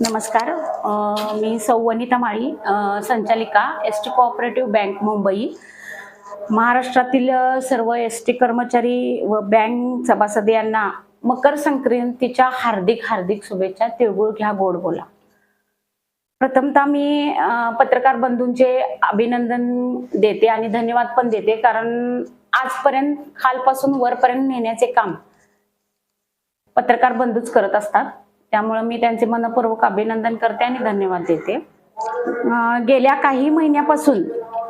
नमस्कार. मी सौवनिता माळी संचालिका S T cooperative bank Mumbai. महाराष्ट्रातील सर्व एस टी कर्मचारी व बँक सभासद यांना मकर संक्रांतीच्या हार्दिक हार्दिक शुभेच्छा तिळगुळ घ्या गोड बोला. प्रथमतः मी पत्रकार बंधूंचे अभिनंदन देते आणि धन्यवाद पण देते कारण आजपर्यंत खालपासून वरपर्यंत नेण्याचे काम पत्रकार बंधूच करत असतात. त्यामुळे मी त्यांचे मनपूर्वक अभिनंदन करते आणि धन्यवाद देते. गेल्या काही महिन्यापासून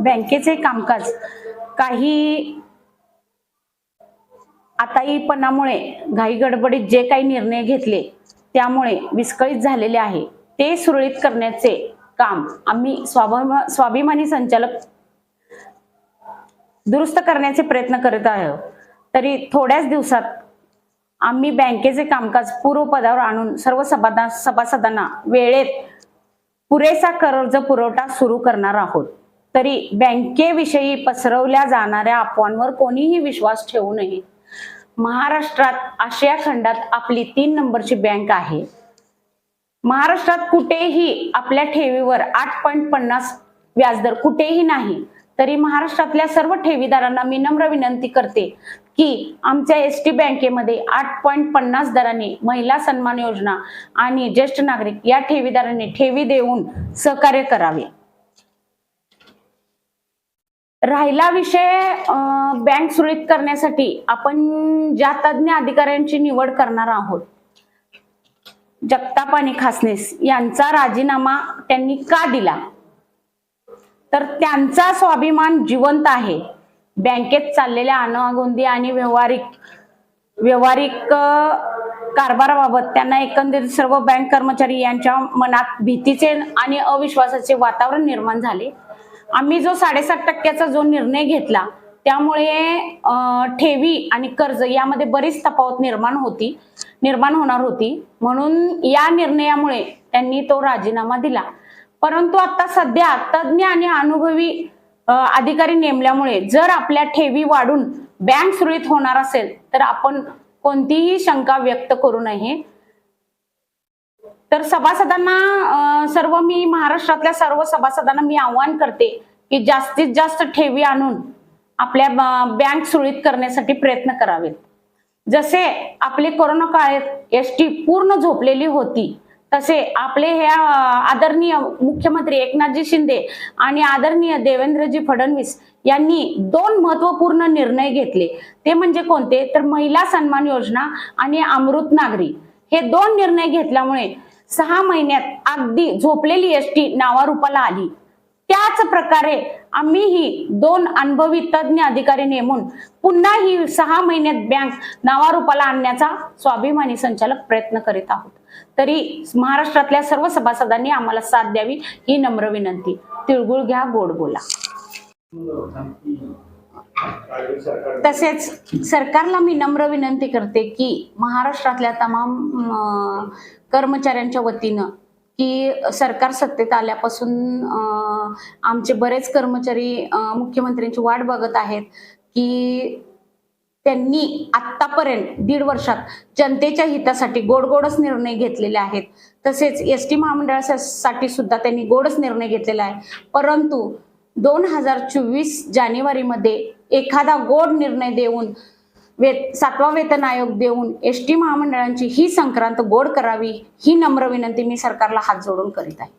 बँकेचे कामकाज काही आताईपणामुळे घाई गडबडीत जे काही निर्णय घेतले त्यामुळे विस्कळीत झालेले आहे. ते सुरळीत करण्याचे काम आम्ही स्वाभिमा स्वाभिमानी संचालक दुरुस्त करण्याचे प्रयत्न करत आहोत. तरी थोड्याच दिवसात आम्ही बँकेचे कामकाज पूर्वपदावर आणून सर्व सभादा सभासदांना वेळेत पुरेसा कर्ज पुरवठा सुरू करणार आहोत. तरी बँकेविषयी पसरवल्या जाणाऱ्या अफवांवर कोणीही विश्वास ठेवू नये. महाराष्ट्रात आशिया खंडात आपली तीन नंबरची बँक आहे. महाराष्ट्रात कुठेही आपल्या ठेवीवर आठ पॉईंट पन्नास व्याजदर कुठेही नाही. तरी महाराष्ट्रातल्या सर्व ठेवीदारांना मी नम्र विनंती करते की आमच्या एस टी बँकेमध्ये आठ पॉईंट पन्नास दराने महिला सन्मान योजना आणि ज्येष्ठ नागरिक या ठेवीदारांनी ठेवी देऊन सहकार्य करावे. राहिला विषय बँक सुरळीत करण्यासाठी आपण ज्या तज्ज्ञ अधिकाऱ्यांची निवड करणार आहोत जगताप आणि खासनेस यांचा राजीनामा त्यांनी का दिला? तर त्यांचा स्वाभिमान जिवंत आहे. बँकेत चाललेल्या अनागोंदी आणि व्यवहारिक व्यवहारिक कारभाराबाबत त्यांना एकंदरीत सर्व बँक कर्मचारी यांच्या मनात भीतीचे आणि अविश्वासाचे वातावरण निर्माण झाले. आम्ही जो साडेसात टक्क्याचा जो निर्णय घेतला त्यामुळे ठेवी आणि कर्ज यामध्ये बरीच तफावत निर्माण होती निर्माण होणार होती. म्हणून या निर्णयामुळे त्यांनी तो राजीनामा दिला. परंतु आता सध्या तज्ज्ञ आणि अनुभवी अधिकारी नेमल्यामुळे जर आपल्या ठेवी वाढून बँक सुरळीत होणार असेल तर आपण कोणतीही शंका व्यक्त करू नये. तर सभासदांना सर्व मी महाराष्ट्रातल्या सर्व सभासदांना मी आव्हान करते की जास्तीत जास्त ठेवी आणून आपल्या बँक सुरळीत करण्यासाठी प्रयत्न करावेत. जसे आपले कोरोना काळात एस टी पूर्ण झोपलेली होती तसे आपले हे आदरणीय मुख्यमंत्री एकनाथजी शिंदे आणि आदरणीय देवेंद्रजी फडणवीस यांनी दोन महत्त्वपूर्ण निर्णय घेतले. ते म्हणजे कोणते? तर महिला सन्मान योजना आणि अमृत नागरी. हे दोन निर्णय घेतल्यामुळे सहा महिन्यात अगदी झोपलेली एस टी नावारूपाला आली. त्याच प्रकारे आम्हीही दोन अनुभवी तज्ज्ञ अधिकारी नेमून पुन्हा ही सहा महिन्यात बँक नावारूपाला आणण्याचा स्वाभिमानी संचालक प्रयत्न करीत आहोत. तरी महाराष्ट्रातल्या सर्व सभासदांनी आम्हाला साथ द्यावी ही नम्र विनंती. तिळगुळ घ्या गोड बोला. तसेच सरकारला मी नम्र विनंती करते की महाराष्ट्रातल्या तमाम कर्मचाऱ्यांच्या वतीनं की सरकार सत्तेत आल्यापासून आमचे बरेच कर्मचारी मुख्यमंत्र्यांची वाट बघत आहेत की त्यांनी आतापर्यंत दीड वर्षात जनतेच्या हितासाठी गोड गोडच निर्णय घेतलेले आहेत. तसेच एस टी महामंडळासाठी सुद्धा त्यांनी गोडच निर्णय घेतलेला आहे. परंतु दोन हजार चोवीस जानेवारीमध्ये एखादा गोड निर्णय देऊन वेत सातवा वेतन आयोग देऊन एस टी महामंडळांची ही संक्रांत गोड करावी ही नम्र विनंती मी सरकारला हात जोडून करीत आहे.